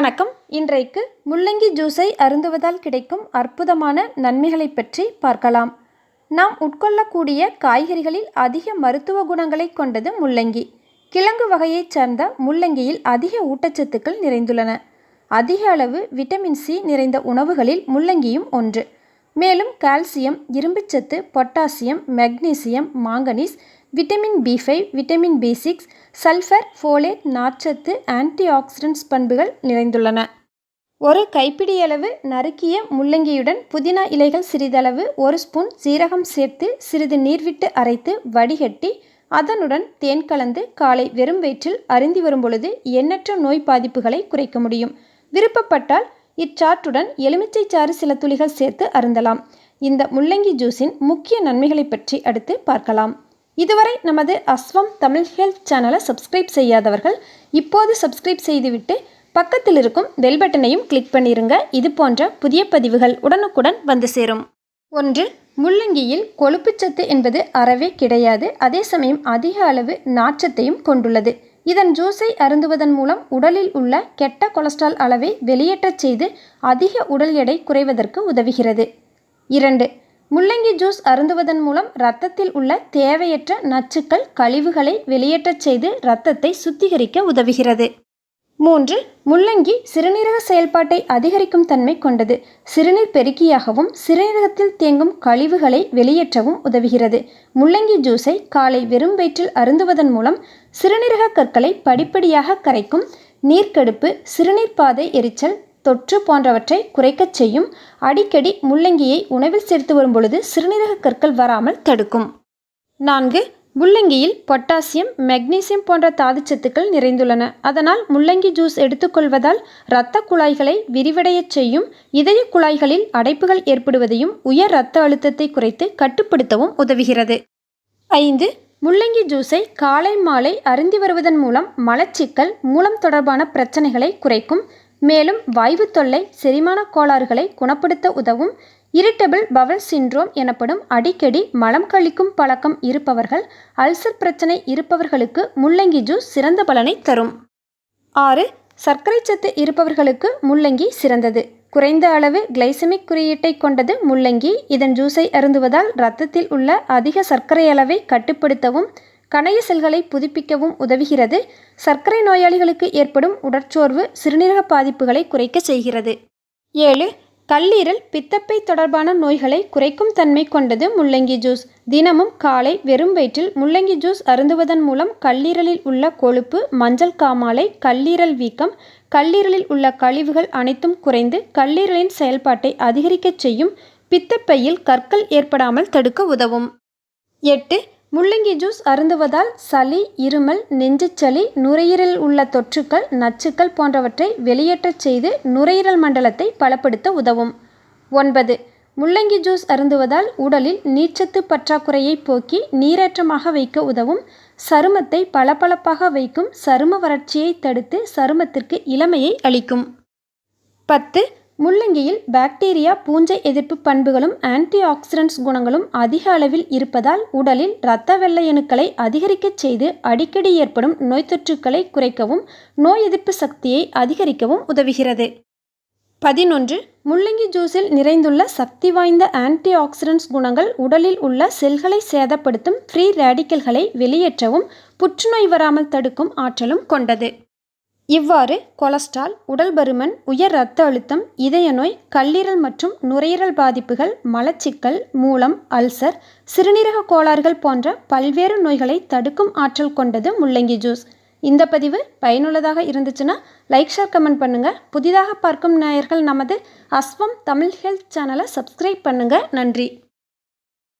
வணக்கம். இன்றைக்கு முள்ளங்கி ஜூஸை அருந்துவதால் கிடைக்கும் அற்புதமான நன்மைகளை பற்றி பார்க்கலாம். நாம் உட்கொள்ளக்கூடிய காய்கறிகளில் அதிக மருத்துவ குணங்களை கொண்டது முள்ளங்கி. கிழங்கு வகையைச் சார்ந்த முள்ளங்கியில் அதிக ஊட்டச்சத்துக்கள் நிறைந்துள்ளன. அதிக அளவு விட்டமின் சி நிறைந்த உணவுகளில் முள்ளங்கியும் ஒன்று. மேலும் கால்சியம் இரும்புச்சத்து potassium magnesium manganese vitamin B five vitamin B six sulphur folate நார்ச்சத்து ஆன்டி ஆக்சிடென்ட்ஸ் பண்புகள் நிறைந்துள்ளன. ஒரு கைப்பிடியளவு நறுக்கிய முள்ளங்கியுடன் புதினா இலைகள் சிறிதளவு ஒரு ஸ்பூன் சீரகம் சேர்த்து சிறிது நீர் விட்டு அரைத்து வடிகட்டி அதனுடன் தேன் கலந்து காலை வெறும் வயிற்றில் அருந்தி வரும் பொழுது எண்ணற்ற நோய் பாதிப்புகளை குறைக்க முடியும். விருப்பப்பட்டால் இச்சாற்றுடன் எலுமிச்சை சாறு சில துளிகள் சேர்த்து அருந்தலாம். இந்த முள்ளங்கி ஜூஸின் முக்கிய நன்மைகளை பற்றி அடுத்து பார்க்கலாம். இதுவரை நமது அஸ்வம் தமிழ் ஹெல்த் சேனலை சப்ஸ்கிரைப் செய்யாதவர்கள் இப்போது சப்ஸ்கிரைப் செய்துவிட்டு பக்கத்தில் இருக்கும் பெல் பட்டனையும் கிளிக் பண்ணிருங்க. இது போன்ற புதிய பதிவுகள் உடனுக்குடன் வந்து சேரும். ஒன்று முள்ளங்கியில் கொழுப்புச்சத்து என்பது அறவே கிடையாது. அதே சமயம் அதிக அளவு நாச்சத்தையும் கொண்டுள்ளது. இதன் ஜூஸை அருந்துவதன் மூலம் உடலில் உள்ள கெட்ட கொலஸ்ட்ரால் அளவை வெளியேற்றச் செய்து அதிக உடல் எடை குறைவதற்கு உதவுகிறது. இரண்டு முள்ளங்கி ஜூஸ் அருந்துவதன் மூலம் இரத்தத்தில் உள்ள தேவையற்ற நச்சுக்கள் கழிவுகளை வெளியேற்றச் செய்து இரத்தத்தை சுத்திகரிக்க உதவுகிறது. மூன்று முள்ளங்கி சிறுநீரக செயல்பாட்டை அதிகரிக்கும் தன்மை கொண்டது. சிறுநீர் பெருக்கியாகவும் சிறுநீரகத்தில் தேங்கும் கழிவுகளை வெளியேற்றவும் உதவுகிறது. முள்ளங்கி ஜூஸை காலை வெறும் வயிற்றில் அருந்துவதன் மூலம் சிறுநீரக கற்களை படிப்படியாக கரைக்கும் நீர்க்கடுப்பு சிறுநீர் பாதை எரிச்சல் தொற்று போன்றவற்றை குறைக்கச் செய்யும். அடிக்கடி முள்ளங்கியை உணவில் சேர்த்து வரும்பொழுது சிறுநீரக கற்கள் வராமல் தடுக்கும். நான்கு முள்ளங்கியில் பொட்டாசியம் மெக்னீசியம் போன்ற தாதுச்சத்துக்கள் நிறைந்துள்ளன. அதனால் முள்ளங்கி ஜூஸ் எடுத்துக்கொள்வதால் இரத்த குழாய்களை விரிவடையச் செய்யும். இதய குழாய்களில் அடைப்புகள் ஏற்படுவதையும் உயர் இரத்த அழுத்தத்தை குறைத்து கட்டுப்படுத்தவும் உதவுகிறது. ஐந்து முள்ளங்கி ஜூஸை காலை மாலை அருந்தி வருவதன் மூலம் மலச்சிக்கல் மூலம் தொடர்பான பிரச்சனைகளை குறைக்கும். மேலும் வாய்வு தொல்லை செரிமான கோளாறுகளை குணப்படுத்த உதவும் இரிட்டபிள் பவல் சின்ரோம் எனப்படும் அடிக்கடி மலம் கழிக்கும் பழக்கம் இருப்பவர்கள் அல்சர் பிரச்சனை இருப்பவர்களுக்கு முள்ளங்கி ஜூஸ் சிறந்த பலனை தரும். ஆறு சர்க்கரை சத்து இருப்பவர்களுக்கு முள்ளங்கி சிறந்தது. குறைந்த அளவு கிளைசமிக் குறியீட்டை கொண்டது முள்ளங்கி இதன் ஜூஸை அருந்துவதால் இரத்தத்தில் உள்ள அதிக சர்க்கரை அளவை கட்டுப்படுத்தவும் கணைய செல்களை புதுப்பிக்கவும் உதவுகிறது. சர்க்கரை நோயாளிகளுக்கு ஏற்படும் உடற்சோர்வு சிறுநீரக பாதிப்புகளை குறைக்க செய்கிறது. ஏழு கல்லீரல் பித்தப்பை தொடர்பான நோய்களை குறைக்கும் தன்மை கொண்டது முள்ளங்கி ஜூஸ். தினமும் காலை வெறும் வயிற்றில் முள்ளங்கி ஜூஸ் அருந்துவதன் மூலம் கல்லீரலில் உள்ள கொழுப்பு மஞ்சள் காமாலை கல்லீரல் வீக்கம் கல்லீரலில் உள்ள கழிவுகள் அனைத்தும் குறைந்து கல்லீரலின் செயல்பாட்டை அதிகரிக்கச் செய்யும் பித்தப்பையில் கற்கள் ஏற்படாமல் தடுக்க உதவும். எட்டு முள்ளங்கி ஜூஸ் அருந்துவதால் சளி இருமல் நெஞ்சுச்சளி நுரையீரலில் உள்ள தொற்றுக்கள் நச்சுக்கள் போன்றவற்றை வெளியேற்றச் செய்து நுரையீரல் மண்டலத்தை பலப்படுத்த உதவும். ஒன்பது. முள்ளங்கி ஜூஸ் அருந்துவதால் உடலில் நீர்ச்சத்து பற்றாக்குறையை போக்கி நீரேற்றமாக வைக்க உதவும். சருமத்தை பளபளப்பாக வைக்கும் சரும வறட்சியை தடுத்து சருமத்திற்கு இளமையை அளிக்கும். பத்து. முள்ளங்கியில் பாக்டீரியா பூஞ்சை எதிர்ப்பு பண்புகளும் ஆன்டி ஆக்சிடென்ட்ஸ் குணங்களும் அதிக அளவில் இருப்பதால் உடலில் இரத்த வெள்ளையணுக்களை அதிகரிக்கச் செய்து அடிக்கடி ஏற்படும் நோய் தொற்றுக்களை குறைக்கவும் நோய் எதிர்ப்பு சக்தியை அதிகரிக்கவும் உதவுகிறது. பதினொன்று. முள்ளங்கி ஜூஸில் நிறைந்துள்ள சக்தி வாய்ந்த ஆன்டி ஆக்சிடென்ட்ஸ் குணங்கள் உடலில் உள்ள செல்களை சேதப்படுத்தும் ஃப்ரீ ரேடிக்கல்களை வெளியேற்றவும் புற்றுநோய் வராமல் தடுக்கும் ஆற்றலும் கொண்டது. இவ்வாறு கொலஸ்ட்ரால் உடல் பருமன் உயர் இரத்த அழுத்தம் இதய நோய் கல்லீரல் மற்றும் நுரையீரல் பாதிப்புகள் மலச்சிக்கல் மூலம் அல்சர் சிறுநீரக கோளாறுகள் போன்ற பல்வேறு நோய்களை தடுக்கும் ஆற்றல் கொண்டது முள்ளங்கி ஜூஸ். இந்த பதிவு பயனுள்ளதாக இருந்துச்சுன்னா லைக் ஷேர் கமெண்ட் பண்ணுங்கள் புதிதாக பார்க்கும் நேயர்கள் நமது அஸ்வம் தமிழ் ஹெல்த் சேனலை சப்ஸ்கிரைப் பண்ணுங்கள் நன்றி.